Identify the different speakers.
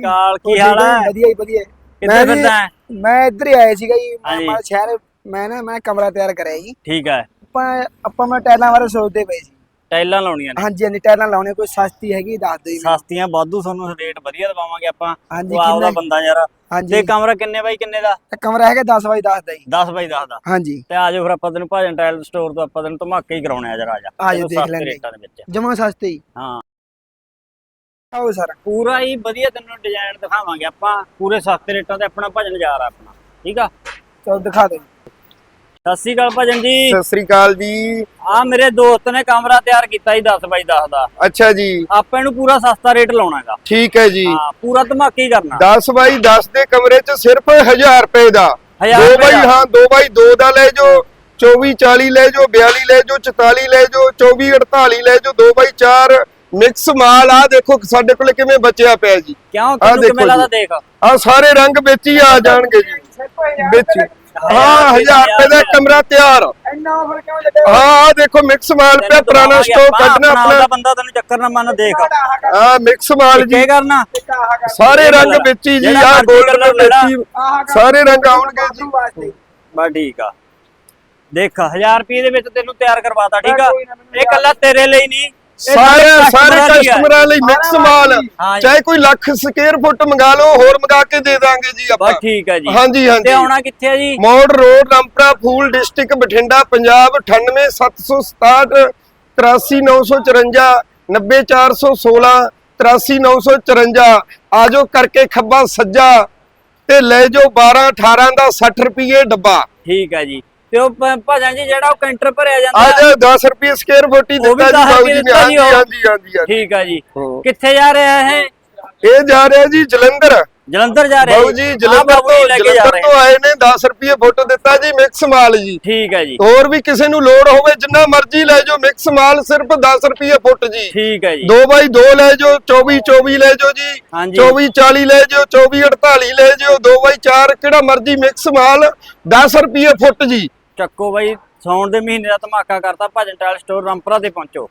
Speaker 1: ਅਕਾਲ ਕੀ ਹਾਲ
Speaker 2: ਹੋ? ਵਧੀਆ ਹੀ? ਵਧੀਆ
Speaker 1: ਕਿੱਥੇ ਫਿਰਦਾ ਹੈ?
Speaker 2: ਮੈਂ ਇੱਧਰ ਹੀ ਆਇਆ ਸੀਗਾ ਜੀ। ਮੈਂ ਸ਼ਹਿਰ ਮੈਂ ਨਾ ਮੈਂ ਕਮਰਾ ਤਿਆਰ ਕਰਿਆ ਜੀ।
Speaker 1: ਠੀਕ ਹੈ।
Speaker 2: ਆਪਾਂ ਆਪਾਂ ਮੈਂ ਟਾਈਲਾਂ ਬਾਰੇ ਸੋਚਦੇ ਪਏ ਸੀ।
Speaker 1: ਟਾਈਲਾਂ ਲਾਉਣੀਆਂ ਨੇ।
Speaker 2: ਹਾਂਜੀ ਹਾਂਜੀ ਟਾਈਲਾਂ ਲਾਉਣੇ ਕੋਈ ਸਸਤੀ ਹੈਗੀ ਦੱਸ ਦਿਓ ਜੀ।
Speaker 1: ਸਸਤੀਆਂ ਵਾਧੂ ਤੁਹਾਨੂੰ ਰੇਟ ਵਧੀਆ ਦਵਾਵਾਂਗੇ ਆਪਾਂ।
Speaker 2: ਹਾਂਜੀ,
Speaker 1: ਤੂੰ ਆਪਦਾ? ਬੰਦਾ ਯਾਰ।
Speaker 2: ਹਾਂਜੀ।
Speaker 1: ਤੇ ਕਮਰਾ ਕਿੰਨੇ ਬਾਈ ਕਿੰਨੇ ਦਾ?
Speaker 2: ਕਮਰਾ ਹੈਗਾ 10 ਬਾਈ 10 ਦਾ ਜੀ।
Speaker 1: 10 ਬਾਈ 10 ਦਾ।
Speaker 2: ਹਾਂਜੀ।
Speaker 1: ਤੇ ਆ ਜਾਓ ਫਿਰ ਆਪਾਂ ਤੈਨੂੰ ਭਾਜਨ ਟਾਇਲ ਸਟੋਰ ਤੋਂ ਆਪਾਂ ਤੈਨੂੰ ਧਮਾਕੇ ਹੀ ਕਰਾਉਣੇ ਆ ਜਰਾ ਆ ਜਾ
Speaker 2: ਆ ਜਾਓ
Speaker 1: ਤੈਨੂੰ
Speaker 2: ਦੇਖ ਲੈਂਦੇ।
Speaker 1: ਰੇਟਾਂ ਦੇ ਵਿੱਚ।
Speaker 2: ਜਮਾ ਸਸਤੇ ਹੀ।
Speaker 1: ਹਾਂ।
Speaker 2: ਆਓ ਸਰ।
Speaker 1: ਪੂਰਾ ਹੀ ਵਧੀਆ ਤੈਨੂੰ ਡਿਜ਼ਾਈਨ ਦਿਖਾਵਾਂਗੇ ਆਪਾਂ। ਪੂਰੇ ਸਸਤੇ ਰੇਟਾਂ ਤੇ ਆਪਣਾ ਭਜਨ ਜਾ ਆਪਣਾ। ਠੀਕ ਆ?
Speaker 2: ਚਲੋ ਦਿਖਾ ਦਿਓ
Speaker 1: ਸਤਿ ਸ਼੍ਰੀ ਅਕਾਲ ਭਜਨ ਜੀ।
Speaker 3: ਸਤਿ ਸ੍ਰੀ ਅਕਾਲ ਜੀ।
Speaker 1: ਆ ਮੇਰੇ ਦੋਸਤ ਨੇ ਕਮਰਾ ਤਿਆਰ ਕੀਤਾ ਜੀ 10 ਬਾਈ 10 ਦਾ।
Speaker 3: ਅੱਛਾ ਜੀ।
Speaker 1: ਆਪਾਂ ਇਹਨੂੰ ਪੂਰਾ ਸਸਤਾ ਰੇਟ ਲਾਉਣਾਗਾ।
Speaker 3: ਠੀਕ ਹੈ ਜੀ।
Speaker 1: ਹਾਂ ਪੂਰਾ ਧਮਾਕੇ ਹੀ ਕਰਨਾ।
Speaker 3: 10 ਬਾਈ 10 ਦੇ ਕਮਰੇ 'ਚ ਸਿਰਫ 1000 ਰੁਪਏ ਦਾ।
Speaker 1: ਹਜ਼ਾਰ
Speaker 3: 2
Speaker 1: ਰੁਪਏ
Speaker 3: ਬਾਈ
Speaker 1: ਦਾ।
Speaker 3: ਹਾਂ 2 ਬਾਈ 2 ਦਾ ਲੈ ਜਾਓ। 24 40 ਲੈ ਜਾਓ 42 ਲੈ ਜਾਓ 44 ਲੈ ਜਾਓ 24 48 ਲੈ ਜਾਓ 2 ਬਾਈ 4 ਮਿਕਸ ਮਾਲ ਆ ਦੇਖੋ ਸਾਡੇ ਕੋਲ ਕਿਵੇਂ ਬਚਿਆ ਪਿਆ ਜੀ।
Speaker 1: ਕਿਉਂ? ਤੈਨੂੰ
Speaker 3: ਦੇਖੋ
Speaker 1: ਕਿਵੇਂ ਲੱਗਦਾ। ਦੇਖ?
Speaker 3: ਆ ਸਾਰੇ ਰੰਗ ਵਿੱਚ ਹੀ ਆ ਜਾਣਗੇ ਜੀ। ਵਿੱਚ ਹਾਂ। 1000 ਰੁਪਏ ਦਾ ਕਮਰਾ ਤਿਆਰ।
Speaker 2: ਇੰਨਾ ਕਿਉਂ
Speaker 3: ਹਾਂ? ਦੇਖੋ ਮਿਕਸ ਮਾਲ ਪਿਆ ਪੁਰਾਣਾ ਸਟਾਕ ਕੱਢਣਾ
Speaker 1: ਆਪਣਾ ਬੰਦਾ ਤੈਨੂੰ ਚੱਕਰ ਨਾ ਮੰਨ ਦੇਖ।
Speaker 3: ਆ ਮਿਕਸ ਮਾਲ ਜੀ।
Speaker 1: ਕੀ ਕਰਨਾ?
Speaker 3: ਸਾਰੇ ਰੰਗ ਵਿੱਚ ਹੀ ਜੀ। ਆ ਗੋਲਡਨ ਵਿੱਚ ਸਾਰੇ ਰੰਗ ਆਉਣਗੇ ਜੀ।
Speaker 1: ਬਸ ਠੀਕ ਆ। ਦੇਖ 1000 ਰੁਪਏ ਦੇ ਵਿੱਚ ਤੈਨੂੰ ਤਿਆਰ ਕਰਵਾਤਾ ਠੀਕ ਆ? ਇਹ ਕੱਲਾ ਤੇਰੇ ਲਈ ਨਹੀਂ।
Speaker 3: ਸਾਰੇ ਸਾਰੇ। ਕਸਟਮਰਾਂ ਲਈ ਮਿਕਸ ਮਾਲ।
Speaker 1: ਹਾਂ।
Speaker 3: ਚਾਹੇ ਕੋਈ ਲੱਖ ਸਕੁਅਰ ਫੁੱਟ ਮੰਗਾ ਲਓ ਹੋਰ ਮੰਗਾ ਕੇ ਦੇ ਦਾਂਗੇ ਜੀ ਆਪਾਂ।
Speaker 1: ਬਸ ਠੀਕ ਆ ਜੀ।
Speaker 3: ਹਾਂਜੀ
Speaker 1: ਤੇ
Speaker 3: ਹਾਂਜੀ
Speaker 1: ਆਉਣਾ ਕਿੱਥੇ ਆ ਜੀ?
Speaker 3: ਮੋੜ ਰੋਡ ਰਾਮਪੁਰਾ ਫੂਲ ਡਿਸਟ੍ਰਿਕਟ ਬਠਿੰਡਾ ਪੰਜਾਬ 98767 83954 90416 83954 ਆਜੋ ਕਰਕੇ ਖੱਬਾ ਸੱਜਾ ਤੇ ਲੈ ਜਾਓ 12 18 ਦਾ 60 ਰੁਪਏ ਡੱਬਾ।
Speaker 1: ਠੀਕ ਆ ਜੀ। ਤੇ ਉਹ ਭ- ਭਜਨ ਜੀ ਜਿਹੜਾ ਉਹ ਕੈਂਟਰ ਭਰਿਆ ਜਾਂਦਾ।
Speaker 3: ਆ ਜਾ 10 ਰੁਪਏ ਸਕੁਅਰ ਫੁੱਟ ਹੀ
Speaker 1: ਉਹ ਵੀ
Speaker 3: ਦਿੱਤਾ ਜੀ
Speaker 1: 10
Speaker 3: ਬਾਬੂ
Speaker 1: ਰੁਪਏ
Speaker 3: ਜੀ ਨੇ।
Speaker 1: ਦਿੱਤਾ ਜੀ
Speaker 3: ਹਾਂਜੀ
Speaker 1: ਉਹ।
Speaker 3: ਹਾਂਜੀ ਹਾਂਜੀ ਹਾਂਜੀ।
Speaker 1: ਠੀਕ ਆ ਜੀ।
Speaker 3: ਹਾਂ।
Speaker 1: ਕਿੱਥੇ ਜਾ ਰਿਹਾ ਇਹ?
Speaker 3: ਇਹ ਜਾ ਰਿਹਾ ਜੀ ਜਲੰਧਰ।
Speaker 1: ਜਲੰਧਰ ਜਾ ਰਿਹਾ
Speaker 3: ਬਾਬੂ ਜੀ ਜਲੰਧਰ ਤੋਂ ਜਲੰਧਰ ਤੋਂ ਆਏ ਨੇ 10 ਰੁਪਏ ਫੁੱਟ ਦਿੱਤਾ ਜੀ ਮਿਕਸ ਮਾਲ ਜੀ।
Speaker 1: ਠੀਕ ਹੈ ਜੀ।
Speaker 3: ਹੋਰ ਵੀ ਕਿਸੇ ਨੂੰ ਲੋੜ ਹੋਵੇ ਜਿੰਨਾ ਮਰਜ਼ੀ ਲੈ ਜਾਓ ਮਿਕਸ ਮਾਲ ਸਿਰਫ 10 ਰੁਪਏ ਫੁੱਟ ਜੀ।
Speaker 1: ਠੀਕ ਹੈ ਜੀ।
Speaker 3: 2 ਬਾਈ 2 ਲੈ ਜਾਓ 24 24 ਲੈ ਜਾਓ ਜੀ।
Speaker 1: ਹਾਂਜੀ।
Speaker 3: 24 40 ਲੈ ਜਾਓ 24 48 ਲੈ ਜਾਓ 2 ਬਾਈ 4 ਕਿਹੜਾ ਮਰਜ਼ੀ ਮਿਕਸ ਮਾਲ 10 ਰੁਪਏ ਫੁੱਟ ਜੀ।
Speaker 1: ਚੱਕੋ ਬਾਈ ਸੌਣ ਦੇ ਮਹੀਨੇ ਦਾ ਧਮਾਕਾ ਕਰਤਾ ਭਜਨ ਟਾਇਲ ਸਟੋਰ ਰਾਮਪੁਰਾ ਤੇ ਪਹੁੰਚੋ।